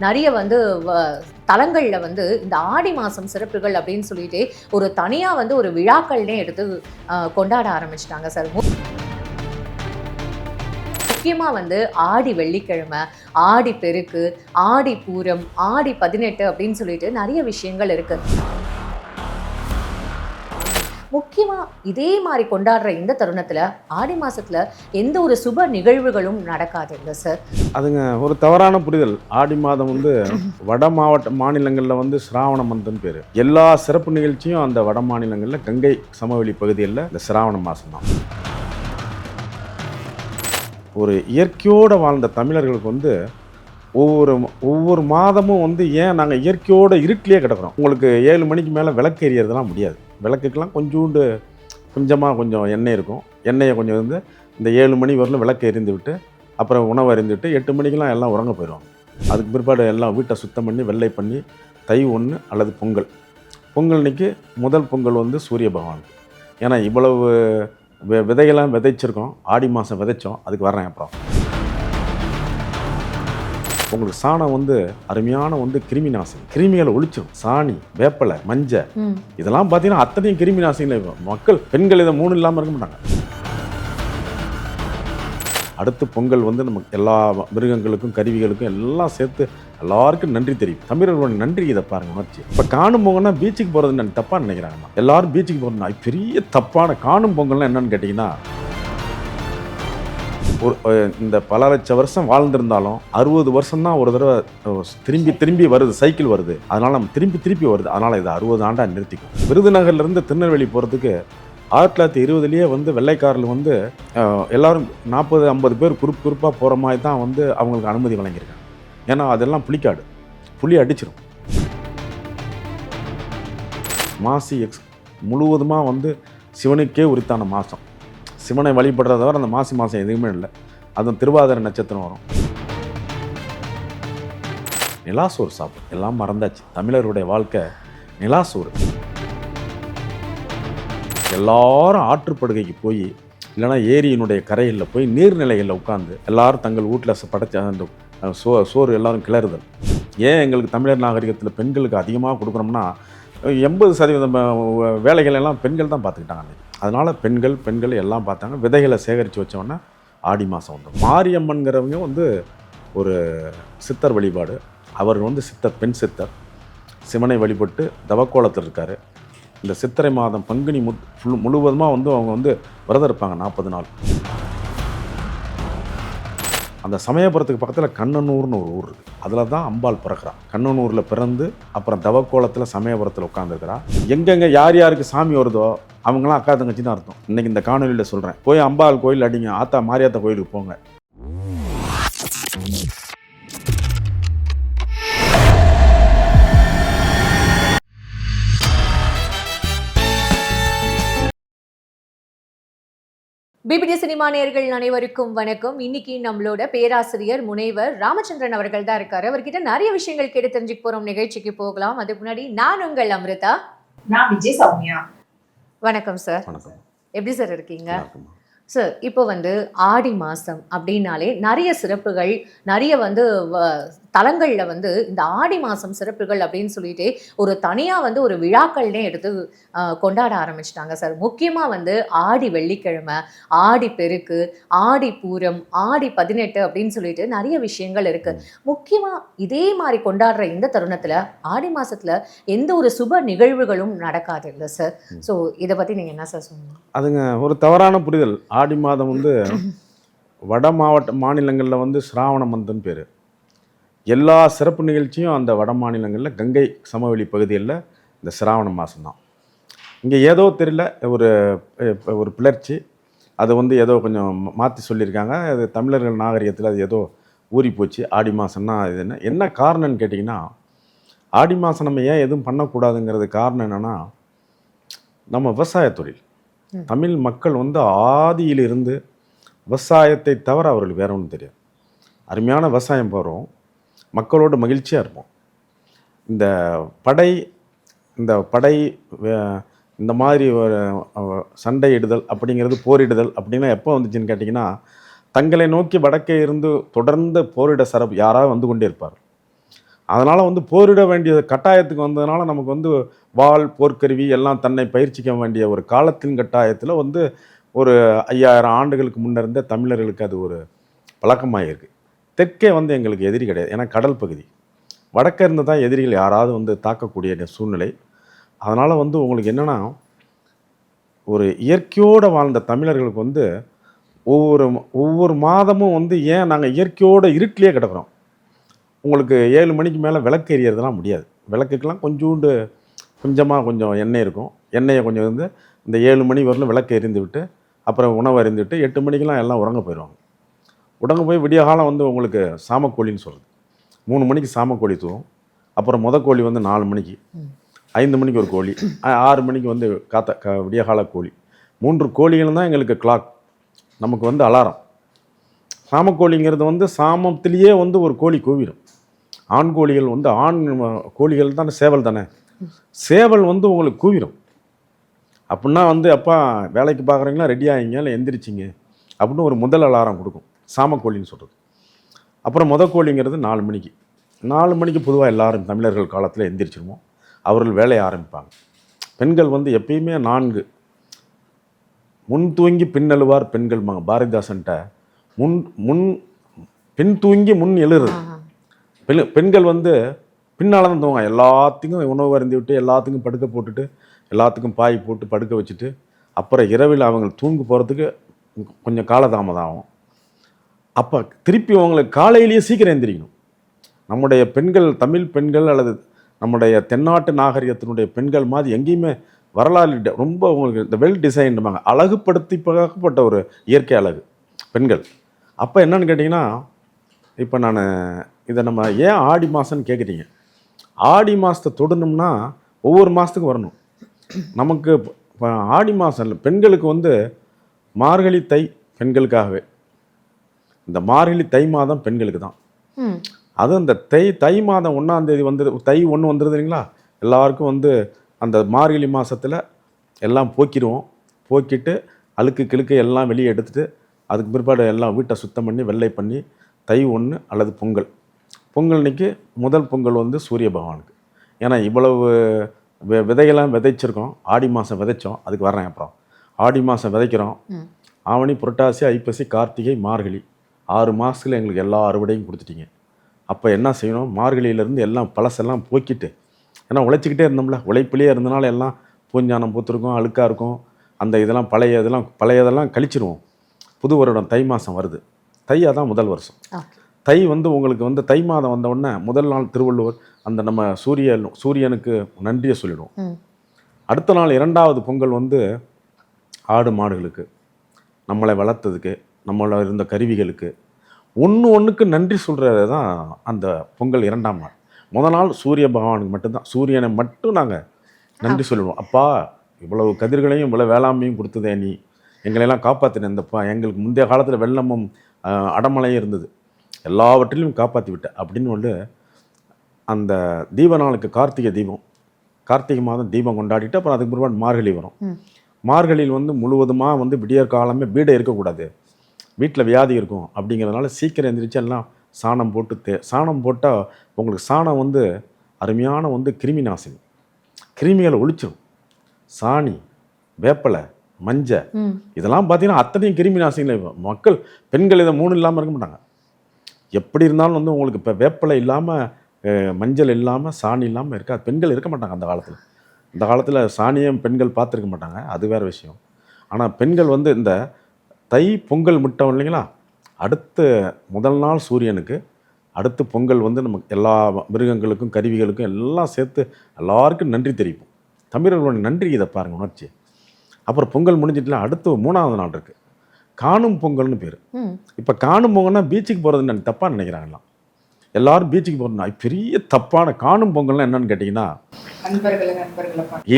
நிறைய வந்து வ- வந்து இந்த ஆடி மாதம் சிறப்புகள் அப்படின்னு சொல்லிட்டு ஒரு தனியாக வந்து ஒரு விழாக்கள்னே எடுத்து கொண்டாட ஆரம்பிச்சிட்டாங்க சார். முக்கியமாக வந்து ஆடி வெள்ளிக்கிழமை ஆடி பெருக்கு ஆடி பூரம் ஆடி பதினெட்டு அப்படின்னு சொல்லிட்டு நிறைய விஷயங்கள் இருக்குது முக்கியமாக இதே மாதிரி கொண்டாடுற இந்த தருணத்தில் ஆடி மாதத்தில் எந்த ஒரு சுப நிகழ்வுகளும் நடக்காது இல்லை சார் அதுங்க ஒரு தவறான புரிதல். ஆடி மாதம் வந்து வட மாவட்ட மாநிலங்களில் வந்து சிராவண மந்தன் பேர். எல்லா சிறப்பு நிகழ்ச்சியும் அந்த வட மாநிலங்களில் கங்கை சமவெளி பகுதியில் இந்த சிராவண மாதம் தான் ஒரு இயற்கையோடு வாழ்ந்த தமிழர்களுக்கு வந்து ஒவ்வொரு ஒவ்வொரு மாதமும் வந்து ஏன் நாங்கள் இயற்கையோடு இருட்டிலே கிடக்கிறோம்? உங்களுக்கு ஏழு மணிக்கு மேலே விளக்கு எரியறதுலாம் முடியாது. விளக்குக்கெலாம் கொஞ்சோண்டு கொஞ்சமாக கொஞ்சம் எண்ணெய் இருக்கும். எண்ணெயை கொஞ்சம் வந்து இந்த ஏழு மணி வரலும் விளக்கு எரிந்து விட்டு அப்புறம் உணவு அறிந்துட்டு எட்டு மணிக்கெலாம் எல்லாம் உறங்க போயிடுவாங்க. அதுக்கு பிற்பாடு எல்லாம் வீட்டை சுத்தம் பண்ணி வெள்ளை பண்ணி தை ஒன்று அல்லது பொங்கல். பொங்கல் அன்றைக்கி முதல் பொங்கல் வந்து சூரிய பகவான். ஏன்னா இவ்வளவு வி- விதையெல்லாம் விதைச்சிருக்கோம். ஆடி மாதம் விதைச்சோம். அதுக்கு வர்றேன் அப்புறம். உங்களுக்கு சாணம் வந்து அருமையான வந்து கிருமி நாசினி. கிருமிகளை ஒழிச்சிடும் சாணி வேப்பலை மஞ்சள். ம். இதெல்லாம் பார்த்தீங்கன்னா அத்தனையும் கிருமி நாசினியில் இருக்கும். மக்கள் பெண்கள் இதை மூணு இல்லாமல் இருக்க மாட்டாங்க. அடுத்து பொங்கல் வந்து நமக்கு எல்லா மிருகங்களுக்கும் கருவிகளுக்கும் எல்லாம் சேர்த்து எல்லாருக்கும் நன்றி தெரியும் தமிழர்களோட நன்றி இதை பாருங்க உணர்ச்சி. இப்போ காணும் பொங்கல்னா பீச்சுக்கு போகிறது நான் தப்பாக நினைக்கிறாங்க எல்லாரும் பீச்சுக்கு போகிறதுனா பெரிய தப்பான காணும் பொங்கல்னா என்னன்னு கேட்டிங்கன்னா ஒரு இந்த பல லட்ச வருஷம் வாழ்ந்திருந்தாலும் அறுபது வருஷம் தான் ஒரு தடவை திரும்பி திரும்பி வருது சைக்கிள் வருது. அதனால நம்ம திரும்பி திரும்பி வருது. அதனால இது அறுபது ஆண்டாக நிறுத்திக்கும். விருதுநகர்லேருந்து திருநெல்வேலி போகிறதுக்கு ஆயிரத்தி தொள்ளாயிரத்தி இருபதுலேயே வந்து வெள்ளைக்காரில் வந்து எல்லோரும் எல்லாரும் நாற்பது ஐம்பது பேர் குரூப் குரூப்பாக போகிற மாதிரி தான் வந்து அவங்களுக்கு அனுமதி வழங்கியிருக்காங்க. ஏன்னா அதெல்லாம் புளிக்காடு புளி அடிச்சிடும் மாசி எக்ஸ் முழுவதுமாக வந்து சிவனுக்கே உரித்தான மாதம் சிவனை வழிபடுறத தவிர அந்த மாசி மாதம் எதுவுமே இல்லை. அதுவும் திருவாதிரை நட்சத்திரம் வரும். நிலாசோறு சாப்பிடும் எல்லாம் மறந்தாச்சு. தமிழருடைய வாழ்க்கை நிலாசோறு. எல்லாரும் ஆற்றுப்படுகைக்கு போய் இல்லைன்னா ஏரியினுடைய கரையில் போய் நீர்நிலைகளில் உட்காந்து எல்லாரும் தங்கள் வீட்டில் படைச்ச அந்த சோ சோறு எல்லாரும் கிளறுதல். ஏன் எங்களுக்கு தமிழர் நாகரிகத்தில் பெண்களுக்கு அதிகமாக கொடுக்குறோம்னா எண்பது சதவீதம் வேலைகள் எல்லாம் பெண்கள் தான் பார்த்துக்கிட்டாங்க அதனால் பெண்கள் பெண்கள் எல்லாம் பார்த்தாங்க. விதைகளை சேகரித்து வச்சோன்னா ஆடி மாதம் வந்துடும் மாரியம்மன்கிறவங்க வந்து ஒரு சித்தர் வழிபாடு. அவர் வந்து சித்தர் பெண் சித்தர். சிவனை வழிபட்டு தவக்கோலத்தில் இருக்கார். இந்த சித்திரை மாதம் பங்குனி முத் முழுவதுமாக வந்து அவங்க வந்து விரதம் இருப்பாங்க. நாற்பது நாள். அந்த சமயபுரத்துக்கு பக்கத்தில் கண்ணனூர்னு ஒரு ஊர் இருக்குது அதில் தான் அம்பாள் பிறக்கிறா. கண்ணனூரில் பிறந்து அப்புறம் தவக்கோலத்தில் சமயபுரத்தில் உட்காந்துருக்கிறா எங்கெங்கே யார் யாருக்கு சாமி வருதோ அவங்களாம் அக்கா தங்கச்சி தான் அர்த்தம். இன்னைக்கு இந்த காணொலியில் சொல்கிறேன் போய் அம்பாள் கோயில் அடிங்க. ஆத்தா மாரியாத்தா கோயிலுக்கு போங்க. பிபிடி சினிமா நேயர்கள் அனைவருக்கும் வணக்கம். இன்னைக்கு நம்மளோட பேராசிரியர் முனைவர் ராமச்சந்திரன் அவர்கள் தான் இருக்காரு. அவர்கிட்ட நிறைய விஷயங்கள் கேட்டு தெரிஞ்சுக்க போறோம். நிகழ்ச்சிக்கு போகலாம். அதுக்கு முன்னாடி நான் உங்கள் அமிர்தா. நான் விஜய் சௌமியா. வணக்கம் சார் வணக்கம். எப்படி சார் இருக்கீங்க? சார் இப்போ வந்து ஆடி மாதம் அப்படின்னாலே நிறைய சிறப்புகள் நிறைய வந்து வ- தலங்கள்ல வந்து இந்த ஆடி மாதம் சிறப்புகள் அப்படின்னு சொல்லிட்டு ஒரு தனியாக வந்து ஒரு விழாக்கள்னே எடுத்து கொண்டாட ஆரம்பிச்சிட்டாங்க சார். முக்கியமாக வந்து ஆடி வெள்ளிக்கிழமை ஆடி பெருக்கு ஆடி பூரம் ஆடி பதினெட்டு அப்படின்னு சொல்லிட்டு நிறைய விஷயங்கள் இருக்கு. முக்கியமாக இதே மாதிரி கொண்டாடுற இந்த தருணத்தில் ஆடி மாசத்துல எந்த ஒரு சுப நிகழ்வுகளும் நடக்காது இல்லை சார். ஸோ இதை பற்றி நீங்கள் என்ன சார் சொன்னீங்க அதுங்க ஒரு தவறான புரிதல். ஆடி மாதம் வந்து வட மாவட்ட மாநிலங்களில் வந்து சிராவண மந்தன் பேர். எல்லா சிறப்பு நிகழ்ச்சியும் அந்த வட மாநிலங்களில் கங்கை சமவெளி பகுதியில் இந்த சிராவண மாதம் தான் இங்கே ஏதோ தெரியல ஒரு ஒரு பிளர்ச்சி. அது வந்து ஏதோ கொஞ்சம் மாற்றி சொல்லியிருக்காங்க. அது தமிழர்கள் நாகரிகத்தில் அது ஏதோ ஊறி போச்சு. ஆடி மாதம்னா இது என்ன? என்ன காரணம்னு கேட்டிங்கன்னா ஆடி மாதம் நம்ம ஏன் எதுவும் பண்ணக்கூடாதுங்கிறது காரணம் என்னென்னா நம்ம விவசாய தொழில். ம். தமிழ் மக்கள் வந்து ஆதியிலிருந்து விவசாயத்தை தவிர அவர்களுக்கு வேற ஒன்றும் தெரியாது. அருமையான விவசாயம் போகிறோம் மக்களோட மகிழ்ச்சியாக இருப்போம். இந்த படை இந்த படை இந்த மாதிரி ஒரு சண்டையிடுதல் அப்படிங்கிறது போரிடுதல் அப்படின்னா எப்போ வந்துச்சுன்னு கேட்டிங்கன்னா தங்களை நோக்கி வடக்கே இருந்து தொடர்ந்து போரிட சரப் யாராவது வந்து கொண்டே இருப்பார். அதனால் வந்து போரிட வேண்டிய கட்டாயத்துக்கு வந்ததுனால நமக்கு வந்து வாள் போர்க்கருவி எல்லாம் தன்னை பயிற்சிக்க வேண்டிய ஒரு காலத்தின் கட்டாயத்தில் வந்து ஒரு ஐயாயிரம் ஆண்டுகளுக்கு முன்னிருந்த தமிழர்களுக்கு அது ஒரு பழக்கமாக இருக்குது தெற்கே வந்து எங்களுக்கு எதிரி கிடையாது. ஏன்னா கடல் பகுதி. வடக்கே இருந்து தான் எதிரிகள் யாராவது வந்து தாக்கக்கூடிய சூழ்நிலை. அதனால் வந்து உங்களுக்கு என்னென்னா ஒரு இயற்கையோடு வாழ்ந்த தமிழர்களுக்கு வந்து ஒவ்வொரு ஒவ்வொரு மாதமும் வந்து ஏன் நாங்கள் இயற்கையோடு இருட்டிலே கிடக்குறோம்? உங்களுக்கு ஏழு மணிக்கு மேலே விளக்கு எரியறதுலாம் முடியாது. விளக்குக்கெலாம் கொஞ்சோண்டு கொஞ்சமாக கொஞ்சம் எண்ணெய் இருக்கும். எண்ணெயை கொஞ்சம் வந்து இந்த ஏழு மணி வரலும் விளக்கு எரிந்து விட்டு அப்புறம் உணவு எரிந்து விட்டு எட்டு மணிக்கெலாம் எல்லாம் உறங்க போயிடுவாங்க. உடங்க போய் விடிய காலம் வந்து உங்களுக்கு சாமக்கோழின்னு சொல்கிறது மூணு மணிக்கு சாமக்கோழி தூவும். அப்புறம் முத கோழி வந்து நாலு மணிக்கு. ஐந்து மணிக்கு ஒரு கோழி. ஆறு மணிக்கு வந்து காத்த க விடியகால கோழி. மூன்று கோழிகள் தான் எங்களுக்கு கிளாக் நமக்கு வந்து அலாரம். சாமக்கோழிங்கிறது வந்து சாமத்திலேயே வந்து ஒரு கோழி கூவிடும் ஆண் கோழிகள் வந்து ஆண் கோழிகள் தானே சேவல் தானே. சேவல் வந்து உங்களுக்கு கூவிடும் அப்படின்னா வந்து அப்பா வேலைக்கு பார்க்குறீங்களா? ரெடி ஆகிங்க இல்லை எந்திரிச்சிங்க. அப்படின்னு ஒரு முதல் அலாரம் கொடுக்கும். சாமக்கோழின்னு சொல்கிறது அப்புறம் முத கோழிங்கிறது நாலு மணிக்கு. நாலு மணிக்கு பொதுவாக எல்லாரும் தமிழர்கள் காலத்தில் எந்திரிச்சிருவோம். அவர்கள் வேலையை ஆரம்பிப்பாங்க. பெண்கள் வந்து எப்பயுமே நான்கு. முன் தூங்கி பின் எழுவார் பெண்கள் மக பாரதிதாசன்ட்ட. முன் முன் பின் தூங்கி முன் எழுறது. பெண் பெண்கள் வந்து பின்னால் தான் தூங்க எல்லாத்துக்கும் உணவு அருந்தி விட்டு எல்லாத்துக்கும் படுக்க போட்டுட்டு எல்லாத்துக்கும் பாய் போட்டு படுக்க வச்சுட்டு அப்புறம் இரவில் அவங்க தூங்க போகிறதுக்கு கொஞ்சம் காலதாமதம் ஆகும். அப்போ திருப்பி அவங்களுக்கு காலையிலேயே சீக்கிரம் எந்திரிக்கணும். நம்முடைய பெண்கள் தமிழ் பெண்கள் அல்லது நம்முடைய தென்னாட்டு நாகரிகத்தினுடைய பெண்கள் மாதிரி எங்கேயுமே வரலாறு ரொம்ப உங்களுக்கு இந்த வெல் டிசைன்டுமாங்க அழகுபடுத்தி பார்க்கப்பட்ட ஒரு இயற்கை அழகு பெண்கள். அப்போ என்னன்னு கேட்டிங்கன்னா இப்போ நான் இதை நம்ம ஏன் ஆடி மாதம்னு கேட்குறீங்க ஆடி மாதத்தை தொடணும்னா ஒவ்வொரு மாதத்துக்கும் வரணும். நமக்கு இப்போ ஆடி மாதம் இல்லை. பெண்களுக்கு வந்து மார்கழி தை பெண்களுக்காகவே. இந்த மார்கழி தை மாதம் பெண்களுக்கு தான் ம். அதுவும் இந்த தை தை மாதம் ஒன்றாம் தேதி வந்துரு தை ஒன்று வந்துருது இல்லைங்களா? எல்லாருக்கும் வந்து அந்த மார்கழி மாதத்தில் எல்லாம் போக்கிடுவோம். போக்கிட்டு அழுக்கு கிழுக்கு எல்லாம் வெளியே எடுத்துட்டு அதுக்கு பிற்பாடு எல்லாம் வீட்டை சுத்தம் பண்ணி வெள்ளை பண்ணி தை ஒன்று அல்லது பொங்கல். பொங்கல் அன்னைக்கு முதல் பொங்கல் வந்து சூரிய பகவானுக்கு. ஏன்னா இவ்வளவு விதையெல்லாம் விதைச்சிருக்கோம். ஆடி மாதம் விதைச்சோம். அதுக்கு வர்றேன் அப்புறம். ஆடி மாதம் விதைக்கிறோம். ஆவணி புரட்டாசி ஐப்பசி கார்த்திகை மார்கழி. ஆறு மாதத்துல எங்களுக்கு எல்லா அறுவடையும் கொடுத்துட்டீங்க. அப்போ என்ன செய்யணும்? மார்கழியிலேருந்து எல்லாம் பழசெல்லாம் போக்கிட்டு ஏன்னா உழைச்சிக்கிட்டே இருந்தோம்ல. உழைப்பிலேயே இருந்தனால எல்லாம் பூஞ்சானம் பூத்திருக்கும் அழுக்காக இருக்கும். அந்த இதெல்லாம் பழைய இதெல்லாம் பழையதெல்லாம் கழிச்சிருவோம். புது வருடம் தை மாதம் வருது. தை அதான் முதல் வருஷம். தை வந்து உங்களுக்கு வந்து தை மாதம் வந்த உடனே முதல் நாள் திருவள்ளுவர் அந்த நம்ம சூரியன் சூரியனுக்கு நன்றியை சொல்லிடுவோம். அடுத்த நாள் இரண்டாவது பொங்கல் வந்து ஆடு மாடுகளுக்கு நம்மளை வளர்த்ததுக்கு நம்மள இருந்த கருவிகளுக்கு. ஒன்று ஒன்றுக்கு நன்றி சொல்கிறது தான் அந்த பொங்கல் இரண்டாம் நாள். முத நாள் சூரிய பகவானுக்கு மட்டும்தான். சூரியனை மட்டும் நாங்கள் நன்றி சொல்லிடுவோம் அப்பா இவ்வளவு கதிர்களையும் இவ்வளோ வேளாண்மையும் கொடுத்ததே நீ. எங்களையெல்லாம் காப்பாற்றின இந்தப்பா எங்களுக்கு முந்தைய காலத்தில் வெள்ளமும் ஆஹ், அடமழையும் இருந்தது. எல்லாவற்றிலும் காப்பாற்றி விட்ட அப்படின்னு வந்து அந்த தீப நாளுக்கு கார்த்திகை தீபம். கார்த்திகை மாதம் தீபம் கொண்டாடிட்டு அப்புறம் அதுக்கு பிற்பாடு மார்கழி வரும். மார்கழியில் வந்து முழுவதுமாக வந்து விடியற் காலமே வீடே இருக்கக்கூடாது. வீட்டில் வியாதி இருக்கும் அப்படிங்கிறதுனால சீக்கிரம் எந்திரிச்சு எல்லாம் சாணம் போட்டு தே சாணம் போட்டால் உங்களுக்கு சாணம் வந்து அருமையான வந்து கிருமி நாசினி. கிருமிகளை ஒழிச்சிடும் சாணி வேப்பலை மஞ்சள். இதெல்லாம் பார்த்தீங்கன்னா அத்தனையும் கிருமி நாசினிகள் மக்கள் பெண்கள் இதை மூணு இல்லாமல் இருக்க மாட்டாங்க. எப்படி இருந்தாலும் வந்து உங்களுக்கு இப்போ வேப்பலை இல்லாமல் மஞ்சள் இல்லாமல் சாணி இல்லாமல் இருக்காது. பெண்கள் இருக்க மாட்டாங்க அந்த காலத்தில். இந்த காலத்தில் சாணியம் பெண்கள் பார்த்துருக்க மாட்டாங்க. அது வேறு விஷயம். ஆனால் பெண்கள் வந்து இந்த தை பொங்கல் முட்டம் இல்லைங்களா? அடுத்த முதல் நாள் சூரியனுக்கு அடுத்து பொங்கல் வந்து நமக்கு எல்லா மிருகங்களுக்கும் கருவிகளுக்கும் எல்லாம் சேர்த்து எல்லாருக்கும் நன்றி தெரிவிப்போம். தமிழர்களோட நன்றி இதை பாருங்கள் உணர்ச்சி. அப்புறம் பொங்கல் முடிஞ்சிட்டுல அடுத்து மூணாவது நாள் இருக்குது காணும் பொங்கல்னு பேர். இப்போ காணும் பொங்கல்னா பீச்சுக்கு போகிறதுன்னு தப்பாக நினைக்கிறாங்களாம். எல்லாரும் பீச்சுக்கு போகிறோம் பெரிய தப்பான காணும் பொங்கல்னா என்னன்னு கேட்டிங்கன்னா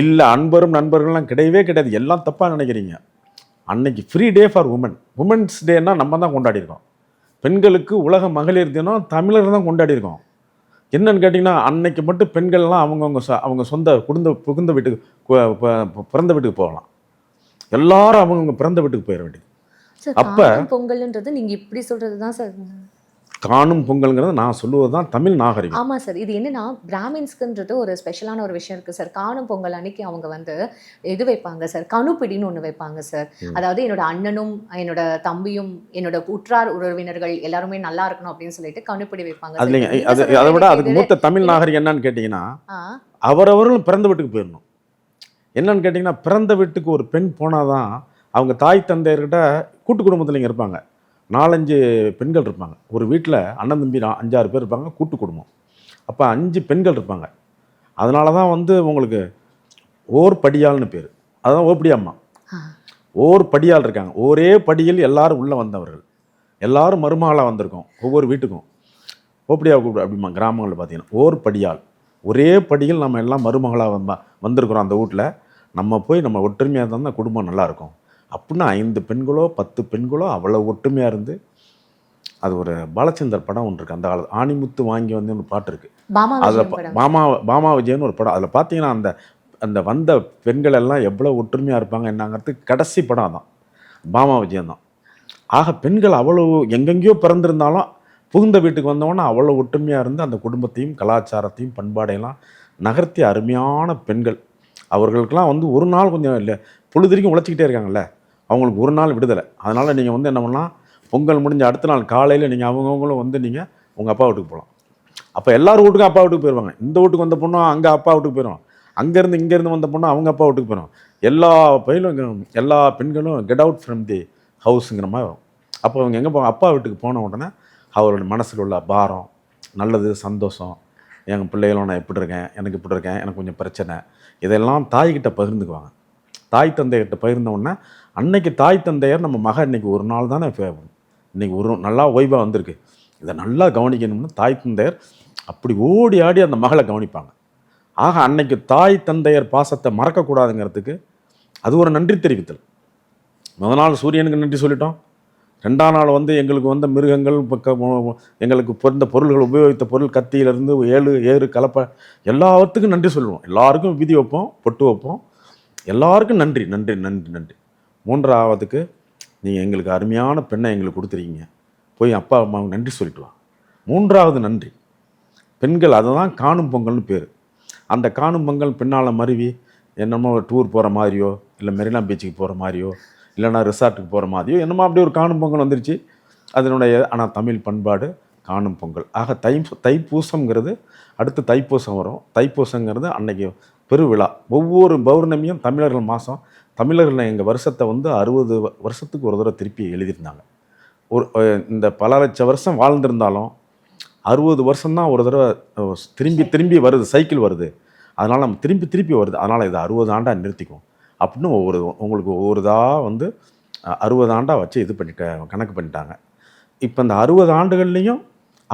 இல்லை அன்பரும் நண்பர்கள்லாம் கிடையவே கிடையாது. எல்லாம் தப்பாக நினைக்கிறீங்க. அன்னைக்கு free day for women women's டேனா நம்ம தான் கொண்டாடியிருக்கோம். பெண்களுக்கு உலக மகளிர் தினம் தமிழர் தான் கொண்டாடியிருக்கோம். என்னன்னு கேட்டிங்கன்னா அன்னைக்கு மட்டும் பெண்கள்லாம் அவங்கவுங்க சொ- அவங்க சொந்த குடும்ப புகுந்த வீட்டுக்கு பிறந்த வீட்டுக்கு போகலாம். எல்லாரும் அவங்கவுங்க பிறந்த வீட்டுக்கு போயிட வேண்டியது. அப்ப- பொங்கல்ன்றது நீங்க இப்படி சொல்றது தான் சார். காணும் பொங்கல்ங்கிறது நான் சொல்லுவது தான் தமிழ் நாகரிகம். ஆமா சார். இது என்னன்னா பிராமின்ஸ்க்குன்றது ஒரு ஸ்பெஷலான ஒரு விஷயம் இருக்கு சார். காணும் பொங்கல் அன்னைக்கு அவங்க வந்து இது வைப்பாங்க சார்? கணுப்பிடின்னு ஒன்று வைப்பாங்க சார். அதாவது என்னோட அண்ணனும் என்னோட தம்பியும் என்னோட உற்றார் உறவினர்கள் எல்லாருமே நல்லா இருக்கணும் அப்படின்னு சொல்லிட்டு கணுப்பிடி வைப்பாங்க அது அது விட அதுக்கு மூத்த தமிழ் நாகரிகம் என்னன்னு கேட்டிங்கன்னா அவரவர்களும் பிறந்த வீட்டுக்கு போயிடணும் என்னன்னு கேட்டிங்கன்னா பிறந்த வீட்டுக்கு ஒரு பெண் போனால் தான் அவங்க தாய் தந்தையர்கிட்ட கூட்டு குடும்பத்தில் இங்கே இருப்பாங்க. நாலஞ்சு பெண்கள் இருப்பாங்க. ஒரு வீட்டில் அண்ணன் தம்பி அஞ்சாறு பேர் இருப்பாங்க கூட்டு குடும்பம். அப்போ அஞ்சு பெண்கள் இருப்பாங்க. அதனால தான் வந்து உங்களுக்கு ஓர் படியாள்னு பேர். அதுதான் ஓப்படி அம்மா. ஓர் படியாள் இருக்காங்க. ஒரே படியில் எல்லாரும் உள்ளே வந்தவர்கள். எல்லாரும் மருமகளாக வந்திருக்கோம் ஒவ்வொரு வீட்டுக்கும். ஓப்படியா கூப்பிடு அப்படிமா கிராமங்களில் பார்த்தீங்கன்னா ஓர் படியாள். ஒரே படியில் நம்ம எல்லாம் மருமகளாக வந்தா வந்திருக்கிறோம் அந்த வீட்டில் நம்ம போய் நம்ம ஒற்றுமையாக இருந்தால் குடும்பம் நல்லா இருக்கும். அப்படின்னா ஐந்து பெண்களோ பத்து பெண்களோ அவ்வளோ ஒற்றுமையாக இருந்து அது ஒரு பாலச்சந்தர் படம் ஒன்று இருக்குது அந்த காலத்து ஆணிமுத்து வாங்கி வந்து ஒரு பாட்டு இருக்குது அதில் பாமா பாமா விஜயன்னு ஒரு படம். அதில் பார்த்தீங்கன்னா அந்த அந்த வந்த பெண்கள் எல்லாம் எவ்வளோ ஒற்றுமையாக இருப்பாங்க என்னங்கிறதுக்கு கடைசி படம் தான் பாமா விஜயம் தான். ஆக பெண்கள் அவ்வளோ எங்கெங்கேயோ பிறந்திருந்தாலும் புகுந்த வீட்டுக்கு வந்தவொன்னே அவ்வளோ ஒற்றுமையாக இருந்து அந்த குடும்பத்தையும் கலாச்சாரத்தையும் பண்பாடையெல்லாம் நகர்த்திய அருமையான பெண்கள். அவர்களுக்கெல்லாம் வந்து ஒரு நாள் கொஞ்சம் இல்லை பொழுதுக்கும் உழைச்சிக்கிட்டே இருக்காங்கல்ல. அவங்களுக்கு ஒரு நாள் விடுதலை. அதனால் நீங்கள் வந்து என்ன பண்ணலாம்? பொங்கல் முடிஞ்ச அடுத்த நாள் காலையில் நீங்கள் அவங்கவுங்களும் வந்து நீங்கள் உங்கள் அப்பா வீட்டுக்கு போகலாம் அப்போ எல்லார் வீட்டுக்கும் அப்பா வீட்டுக்கு போயிடுவாங்க இந்த வீட்டுக்கு வந்த பொண்ணும் அங்கே அப்பா வீட்டுக்கு போயிடும் அங்கேருந்து இங்கேருந்து வந்த பொண்ணும் அவங்க அப்பா வீட்டுக்கு போயிடும் எல்லா பயிலும் எல்லா பெண்களும் கெட் அவுட் ஃப்ரம் தி ஹவுஸுங்கிற மாதிரி வரும். அப்போ அவங்க எங்கே போவாங்க? அப்பா வீட்டுக்கு போன உடனே அவரோட மனசில் உள்ள பாரம் நல்லது சந்தோஷம் எங்கள் பிள்ளைகளும் நான் எப்படி இருக்கேன் எனக்கு இப்படி இருக்கேன் எனக்கு கொஞ்சம் பிரச்சனை இதெல்லாம் தாய்கிட்ட பகிர்ந்துக்குவாங்க. தாய் தந்தைகிட்ட பகிர்ந்த உடனே அன்னைக்கு தாய் தந்தையர் நம்ம மகன் இன்னைக்கு ஒரு நாள் தானே இன்னைக்கு ஒரு நல்லா ஓய்வாக வந்திருக்கு. இதை நல்லா கவனிக்கணும்னு தாய் தந்தையர் அப்படி ஓடி ஆடி அந்த மகளை கவனிப்பாங்க. ஆக அன்னைக்கு தாய் தந்தையர் பாசத்தை மறக்கக்கூடாதுங்கிறதுக்கு அது ஒரு நன்றி தெரிவித்தல். முத நாள் சூரியனுக்கு நன்றி சொல்லிட்டோம். ரெண்டாம் நாள் வந்து எங்களுக்கு வந்த மிருகங்கள் எங்களுக்கு பிறந்த பொருள்கள் உபயோகித்த பொருள் கத்தியிலிருந்து ஏழு ஏறு கலப்பை எல்லாத்துக்கும் நன்றி சொல்லுவோம். எல்லாருக்கும் விதி வைப்போம் பொட்டு வைப்போம். எல்லாருக்கும் நன்றி நன்றி நன்றி நன்றி. மூன்றாவதுக்கு நீங்கள் எங்களுக்கு அருமையான பெண்ணை எங்களுக்கு கொடுத்துருக்கீங்க. போய் அப்பா அம்மாவுக்கு நன்றி சொல்லிட்டு வா. மூன்றாவது நன்றி. பெண்கள் அதை தான் காணும் பொங்கல்னு பேர். அந்த காணும் பொங்கல் பின்னால் மருவி என்னமோ டூர் போகிற மாதிரியோ இல்லை மெரினா பீச்சுக்கு போகிற மாதிரியோ இல்லைனா ரிசார்ட்டுக்கு போகிற மாதிரியோ என்னமோ அப்படி ஒரு காணும் பொங்கல் வந்துருச்சு. அதனுடைய ஆனால் தமிழ் பண்பாடு காணும் பொங்கல். ஆக தை தைப்பூசங்கிறது அடுத்து தைப்பூசம் வரும். தைப்பூசங்கிறது அன்னைக்கு பெருவிழா. ஒவ்வொரு பௌர்ணமியும் தமிழர்கள் மாதம் தமிழர்கள் எங்கள் வருஷத்தை வந்து அறுபது வருஷத்துக்கு ஒரு தடவை திருப்பி எழுதியிருந்தாங்க. ஒரு இந்த பல லட்ச வருஷம் வாழ்ந்திருந்தாலும் அறுபது வருஷம்தான் ஒரு தடவை திரும்பி திரும்பி வருது சைக்கிள் வருது. அதனால் நம்ம திரும்பி திருப்பி வருது. அதனால் இது அறுபது ஆண்டாக நிறுத்திக்கும் அப்படின்னு ஒவ்வொரு உங்களுக்கு ஒவ்வொரு இதாக வந்து அறுபது ஆண்டாக வச்சு இது பண்ணிட்ட கணக்கு பண்ணிட்டாங்க. இப்போ இந்த அறுபது ஆண்டுகள்லேயும்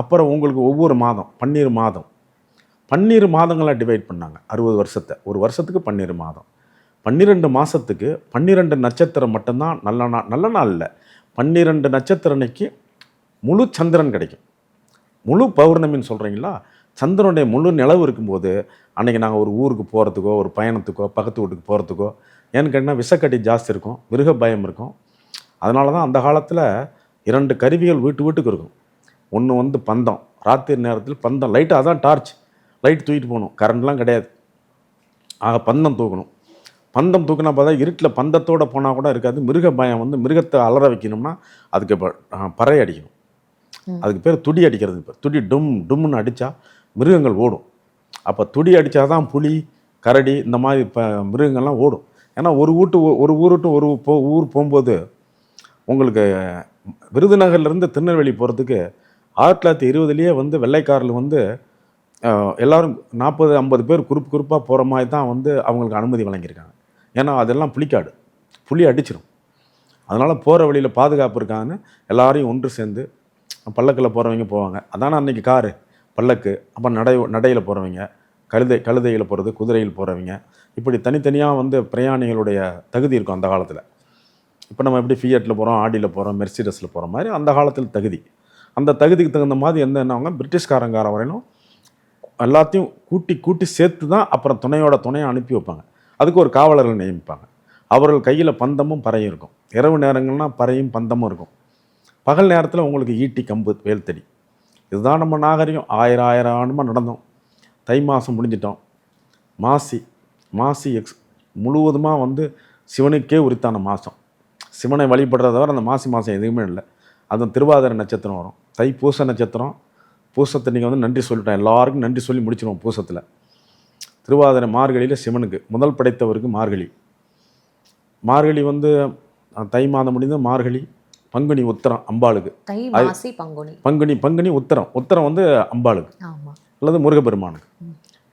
அப்புறம் உங்களுக்கு ஒவ்வொரு மாதம் பன்னீர் மாதம். பன்னீர் மாதங்களாக டிவைட் பண்ணாங்க. அறுபது வருஷத்தை. ஒரு வருஷத்துக்கு பன்னீர் மாதம். பன்னிரெண்டு மாதத்துக்கு பன்னிரெண்டு நட்சத்திரம் மட்டும்தான் நல்ல நாள் நல்ல நாள் இல்லை. பன்னிரெண்டு நட்சத்திர அன்னைக்கு முழு சந்திரன் கிடைக்கும். முழு பௌர்ணமின்னு சொல்கிறீங்களா சந்திரனுடைய முழு நிலவு இருக்கும்போது அன்றைக்கி நாங்கள் ஒரு ஊருக்கு போகிறதுக்கோ ஒரு பயணத்துக்கோ பக்கத்து வீட்டுக்கு போகிறதுக்கோ ஏன்னு கேட்டிங்கன்னா விஷக்கடி ஜாஸ்தி இருக்கும் மிருக பயம் இருக்கும். அதனால தான் அந்த காலத்தில் இரண்டு கருவிகள் வீட்டு வீட்டுக்கு இருக்கும். ஒன்று வந்து பந்தம். ராத்திரி நேரத்தில் பந்தம். லைட்டு அதான் டார்ச். லைட் தூக்கிட்டு போகணும். கரண்ட்லாம் கிடையாது. ஆக பந்தம் தூக்கணும். பந்தம் தூக்கினா பார்த்தா இருட்டில் பந்தத்தோட போனால் கூட இருக்காது. மிருக பயம் வந்து மிருகத்தை அலற வைக்கணும்னா அதுக்கு இப்போ பறை அடிக்கணும். அதுக்கு பேர் துடி அடிக்கிறது. இப்போ துடி டும் டும்னு அடித்தா மிருகங்கள் ஓடும். அப்போ துடி அடித்தா தான் புலி கரடி இந்த மாதிரி இப்போ மிருகங்கள்லாம் ஓடும். ஏன்னா ஒரு வீட்டு ஒரு ஊர் விட்டு ஒரு போ ஊர் போகும்போது உங்களுக்கு விருதுநகர்லேருந்து திருநெல்வேலி போகிறதுக்கு ஆயிரத்தி தொள்ளாயிரத்தி இருபதுலேயே வந்து வெள்ளைக்காரில் வந்து எல்லாரும் நாற்பது ஐம்பது பேர் குரூப் குரூப்பாக போகிற மாதிரி தான் வந்து அவங்களுக்கு அனுமதி வழங்கியிருக்காங்க. ஏன்னா அதெல்லாம் புலிக்காடு. புலி அடிச்சிடும் அதனால் போகிற வழியில் பாதுகாப்பு இருக்காங்கன்னு எல்லாரையும் ஒன்று சேர்ந்து பல்லக்கில் போகிறவங்க போவாங்க. அதான் அன்றைக்கி காரு? பல்லக்கு. அப்போ நடை நடையில் போகிறவங்க கழுதை கழுதையில் போகிறது குதிரையில் போகிறவங்க இப்படி தனித்தனியாக வந்து பிரயாணிகளுடைய தகுதி இருக்கும் அந்த காலத்தில். இப்போ நம்ம எப்படி ஃபியட்டில் போகிறோம் ஆடியில் போகிறோம் மெர்சிடஸில் போகிற மாதிரி அந்த காலத்தில் தகுதி. அந்த தகுதிக்கு தகுந்த மாதிரி எந்த என்னவங்க? பிரிட்டிஷ்காரங்கார வரையிலும் எல்லாத்தையும் கூட்டி கூட்டி சேர்த்து தான் அப்புறம் துணையோட துணையை அனுப்பி வைப்பாங்க. அதுக்கு ஒரு காவலர்கள் நியமிப்பாங்க. அவர்கள் கையில் பந்தமும் பறையும் இருக்கும். இரவு நேரங்கள்னா பறையும் பந்தமும் இருக்கும். பகல் நேரத்தில் உங்களுக்கு ஈட்டி கம்பு வேல்தடி இதுதான் நம்ம நாகரிகம். ஆயிரம் ஆயிரம் ஆண்டுமா நடந்தோம். தை மாதம் முடிஞ்சிட்டோம். மாசி மாசி எக்ஸ் முழுவதுமாக வந்து சிவனுக்கே உரித்தான மாதம் சிவனை வழிபடுறத தவிர அந்த மாசி மாதம் எதுவுமே இல்லை. அதுவும் திருவாதிரை நட்சத்திரம் வரும். தை பூச நட்சத்திரம். பூசத்தன்னைக்கு வந்து நன்றி சொல்லிட்டோம். எல்லாருக்கும் நன்றி சொல்லி முடிச்சிடுவோம் பூசத்தில். திருவாதிரை மார்கழியில் சிவனுக்கு முதல் படைத்தவருக்கு மார்கழி. மார்கழி வந்து தை மாதம் முடிந்து மார்கழி பங்குனி உத்தரம் அம்பாளுக்கு. பங்குனி. பங்குனி பங்குனி உத்தரம். உத்தரம் வந்து அம்பாளுக்கு. அல்லது முருகப்பெருமானுக்கு.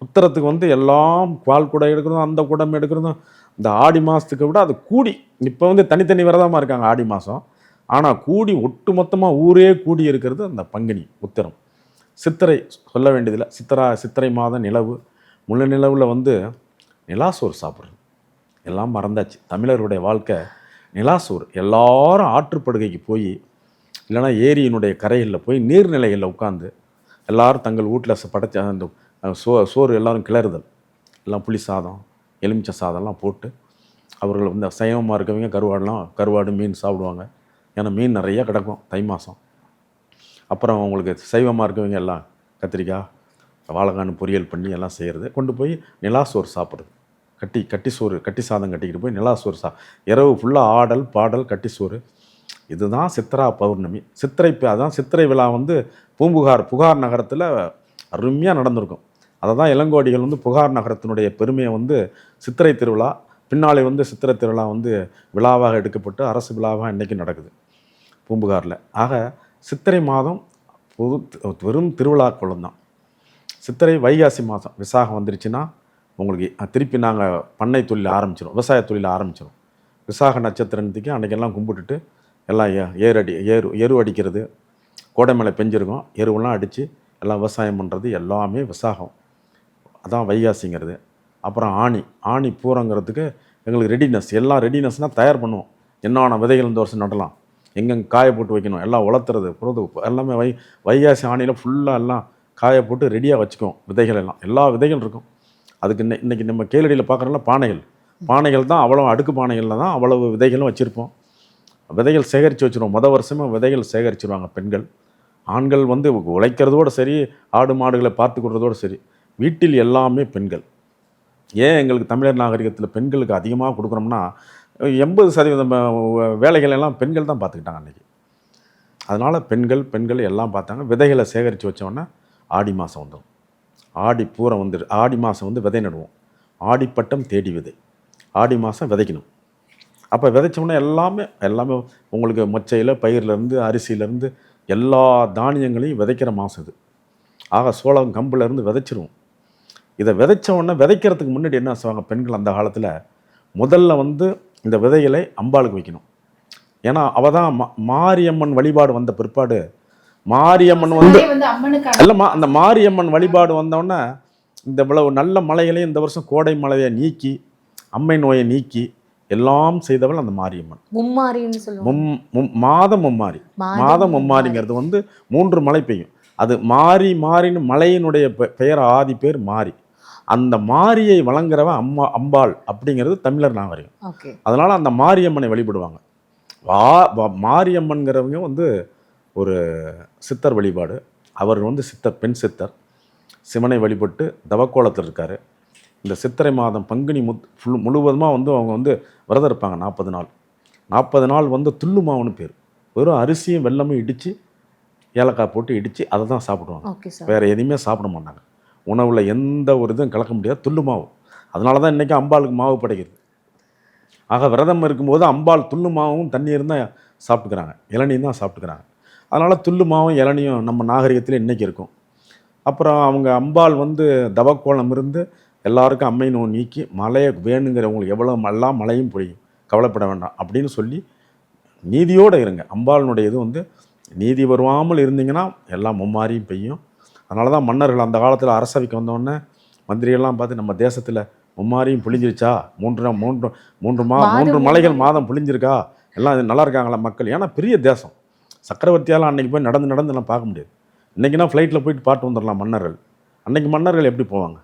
உத்தரத்துக்கு வந்து எல்லாம் பால் குடம் எடுக்கிறதும் அந்த குடம் எடுக்கிறதும் இந்த ஆடி மாதத்துக்கு விட அது கூடி. இப்போ வந்து தனித்தனி விரதமாக இருக்காங்க ஆடி மாதம் ஆனால் கூடி ஒட்டு மொத்தமாக ஊரே கூடி இருக்கிறது அந்த பங்குனி உத்தரம். சித்திரை சொல்ல வேண்டியதில்லை. சித்திரா சித்திரை மாதம் நிலவு முள்ள நிலவில் வந்து நிலாசோறு சாப்பிட்றது. எல்லாம் மறந்தாச்சு. தமிழருடைய வாழ்க்கை நிலாசோறு. எல்லாரும் ஆற்றுப்படுகைக்கு போய் இல்லைன்னா ஏரியினுடைய கரைகளில் போய் நீர்நிலைகளில் உட்காந்து எல்லோரும் தங்கள் வீட்டில் படைச்ச அந்த சோ சோறு எல்லாரும் கிளறுதல். எல்லாம் புளி சாதம் எலுமிச்சை சாதம்லாம் போட்டு அவர்கள் வந்து சைவமாக இருக்கவங்க கருவாடுலாம் கருவாடு மீன் சாப்பிடுவாங்க. ஏன்னா மீன் நிறையா கிடக்கும் தை மாதம் அப்புறம் அவங்களுக்கு சைவமாக இருக்கவங்க எல்லாம் கத்திரிக்காய் வாழைக்கான்னு பொரியல் பண்ணி எல்லாம் செய்கிறது கொண்டு போய் நிலாசோறு சாப்பிட்றது. கட்டி கட்டி சோறு கட்டி சாதம் கட்டிக்கிட்டு போய் நிலாசோறு சா இரவு ஃபுல்லாக ஆடல் பாடல் கட்டி சோறு. இதுதான் சித்ரா பௌர்ணமி. சித்திரை ப- அதான் சித்திரை விழா வந்து பூம்புகார் புகார் நகரத்தில் அருமையாக நடந்திருக்கும். அதை தான் இளங்கோடிகள் வந்து புகார் நகரத்தினுடைய பெருமையை வந்து சித்திரை திருவிழா பின்னாலே வந்து சித்திரை திருவிழா வந்து விழாவாக எடுக்கப்பட்டு அரசு விழாவாக இன்றைக்கி நடக்குது பூம்புகாரில். ஆக சித்திரை மாதம் பொது வெறும் திருவிழா தான் சித்திரை வைகாசி மாதம் விசாகம் வந்துருச்சுன்னா உங்களுக்கு திருப்பி நாங்கள் பண்ணை தொழில் ஆரம்பிச்சிடும் விவசாய தொழில் ஆரம்பிச்சிடும் விசாக நட்சத்திரத்துக்கு அன்றைக்கெல்லாம் கும்பிட்டுட்டு எல்லாம் ஏ ஏர் அடி ஏறு எரு அடிக்கிறது கோடை மேலே பெஞ்சிருக்கோம் எருவெல்லாம் அடித்து எல்லாம் விவசாயம் பண்ணுறது எல்லாமே விசாகம். அதான் வைகாசிங்கிறது. அப்புறம் ஆணி ஆணி பூரங்கிறதுக்கு எங்களுக்கு ரெடினஸ் எல்லாம் ரெடினஸ்னால் தயார் பண்ணுவோம். என்னென்ன விதைகள் இந்த வருஷம் நடலாம். எங்கெங்கே காய போட்டு வைக்கணும் எல்லாம் வளர்த்துறது புரது எல்லாமே வை வைகாசி ஆணியில் ஃபுல்லாக எல்லாம் காய போட்டு ரெடியாக வச்சுக்குவோம் விதைகள் எல்லாம். எல்லா விதைகள் இருக்கும். அதுக்கு இன்னை இன்னைக்கு நம்ம கேளடியில் பார்க்குறோம்ல பானைகள். பானைகள் தான் அவ்வளோ அடுக்கு பானைகளில் தான் அவ்வளவு விதைகளும் வச்சுருப்போம். விதைகள் சேகரித்து வச்சுருவோம். மொதல் வருஷமே விதைகள் சேகரிச்சிருவாங்க பெண்கள். ஆண்கள் வந்து உழைக்கிறதோடு சரி ஆடு மாடுகளை பார்த்துக்கிறதோடு சரி வீட்டில் எல்லாமே பெண்கள். ஏன் எங்களுக்கு தமிழர் நாகரிகத்தில் பெண்களுக்கு அதிகமாக கொடுக்குறோம்னா எண்பது சதவீதம் வேலைகள் எல்லாம் பெண்கள் தான் பார்த்துக்கிட்டாங்க அன்றைக்கி அதனால் பெண்கள் பெண்கள் எல்லாம் பார்த்தாங்க. விதைகளை சேகரித்து வச்சோன்னா ஆடி மாதம் வந்துடும் ஆடி பூரம் வந்துடு ஆடி மாதம் வந்து விதை நடுவோம். ஆடிப்பட்டம் தேடி விதை. ஆடி மாதம் விதைக்கணும். அப்போ விதைச்சோன்னே எல்லாமே எல்லாமே உங்களுக்கு மொச்சையில் பயிர்லேருந்து அரிசியிலேருந்து எல்லா தானியங்களையும் விதைக்கிற மாதம் இது. ஆக சோளம் கம்புலேருந்து விதைச்சிருவோம். இதை விதைச்ச உடனே விதைக்கிறதுக்கு முன்னாடி என்ன செய்வாங்க பெண்கள் அந்த காலத்தில்? முதல்ல வந்து இந்த விதைகளை அம்பாளுக்கு வைக்கணும். ஏன்னா அவள் தான் மா- மாரியம்மன் வழிபாடு வந்த பிற்பாடு மாரியம்மன் வந்து இல்லைம்மா அந்த மாரியம்மன் வழிபாடு வந்தோடனே இந்த இவ்வளவு நல்ல மலைகளையும் இந்த வருஷம் கோடை மலையை நீக்கி அம்மை நோயை நீக்கி எல்லாம் செய்தவள் அந்த மாரியம்மன். மும்மாரின்னு மாதம் மும்மாரி. மாதம் மும்மாரிங்கிறது வந்து மூன்று மழை பெய்யும். அது மாறி மாறின்னு மலையினுடைய பெயர் ஆதி பேர் மாரி. அந்த மாரியை வழங்குறவன் அம்மா அம்பாள் அப்படிங்கிறது தமிழர் நாகரிகம். அதனால் அந்த மாரியம்மனை வழிபடுவாங்க. வா வா- மாரியம்மன்கிறவங்க வந்து ஒரு சித்தர் வழிபாடு. அவர் வந்து சித்தர் பெண் சித்தர். சிவனை வழிபட்டு தவக்கோலத்தில் இருக்கார். இந்த சித்திரை மாதம் பங்குனி முத் ஃபுல் முழுவதுமாக வந்து அவங்க வந்து விரதம் இருப்பாங்க நாற்பது நாள். நாற்பது நாள் வந்து துள்ளு மாவுன்னு பேர். வெறும் அரிசியும் வெல்லமும் இடித்து ஏலக்காய் போட்டு இடித்து அதை தான் சாப்பிடுவாங்க. வேறு எதையுமே சாப்பிட மாட்டாங்க. உணவில் எந்த ஒரு இதுவும் கலக்க முடியாது துள்ளு மாவு. அதனால தான் இன்றைக்கி அம்பாளுக்கு மாவு படைக்கிறது. ஆக விரதம் இருக்கும்போது அம்பாள் துள்ளு மாவும் தண்ணீரும் தான் சாப்பிட்டுக்கிறாங்க. இளநீர் தான் சாப்பிட்டுக்கிறாங்க. அதனால் துள்ளு மாவும் இளநியும் நம்ம நாகரிகத்தில் இன்றைக்கி இருக்கும். அப்புறம் அவங்க அம்பாள் வந்து தவக்கோலம் இருந்து எல்லாருக்கும் அம்மை நோய் நீக்கி மழையை வேணுங்கிறவங்களுக்கு எவ்வளோ எல்லாம் மழையும் பொழியும் கவலைப்பட வேண்டாம் அப்படின்னு சொல்லி நீதியோடு இருங்க. அம்பாளினுடைய இது வந்து நீதி வருவாமல் இருந்தீங்கன்னா எல்லாம் மும்மாரியும் பெய்யும். அதனால தான் மன்னர்கள் அந்த காலத்தில் அரசவைக்கு வந்தோடனே மந்திரிகள்லாம் பார்த்து நம்ம தேசத்தில் மும்மாரியும் பொழிஞ்சிருச்சா? மூன்று மூன்று மூன்று மா மூன்று மலைகள் மாதம் பொழிஞ்சிருக்கா? எல்லாம் நல்லா இருக்காங்களா மக்கள்? ஏன்னா பெரிய தேசம். சக்கரவர்த்தியால் அன்றைக்கி போய் நடந்து நடந்து நான் பார்க்க முடியாது. இன்றைக்கினா ஃப்ளைட்டில் போயிட்டு பாட்டு வந்துடலாம் மன்னர்கள். அன்றைக்கி மன்னர்கள் எப்படி போவாங்க?